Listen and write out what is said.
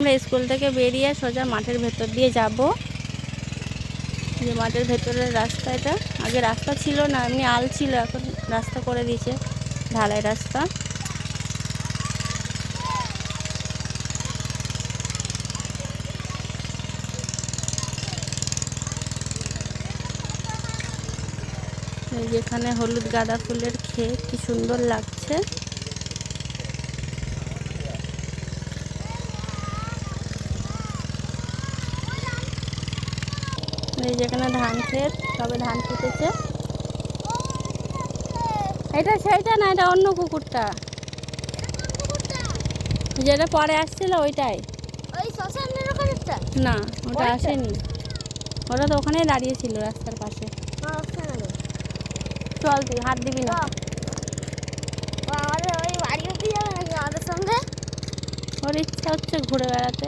আমরা স্কুল থেকে বেরিয়ে সোজা মাঠের ভেতর দিয়ে যাব। যে মাঠের ভেতরের রাস্তা এটা। আগে রাস্তা ছিল না, এমনি আল ছিল, এখন রাস্তা করে দিয়েছে ঢালাই রাস্তা। যেখানে হলুদ গাঁদা ফুলের খেয়ে কি সুন্দর লাগছে। যেখানে ধান ক্ষেত তবে ধান ফুটেছে। এটা সেইটা না এটা অন্য কুকুরটা? যেটা পরে আসছিল ওইটাই। ওই না ওটা আসেনি। ওটা তো ওখানেই দাঁড়িয়ে ছিল রাস্তার পাশে। চল তুই হাত দিবি না। ওর ইচ্ছা হচ্ছে ঘুরে বেড়াতে।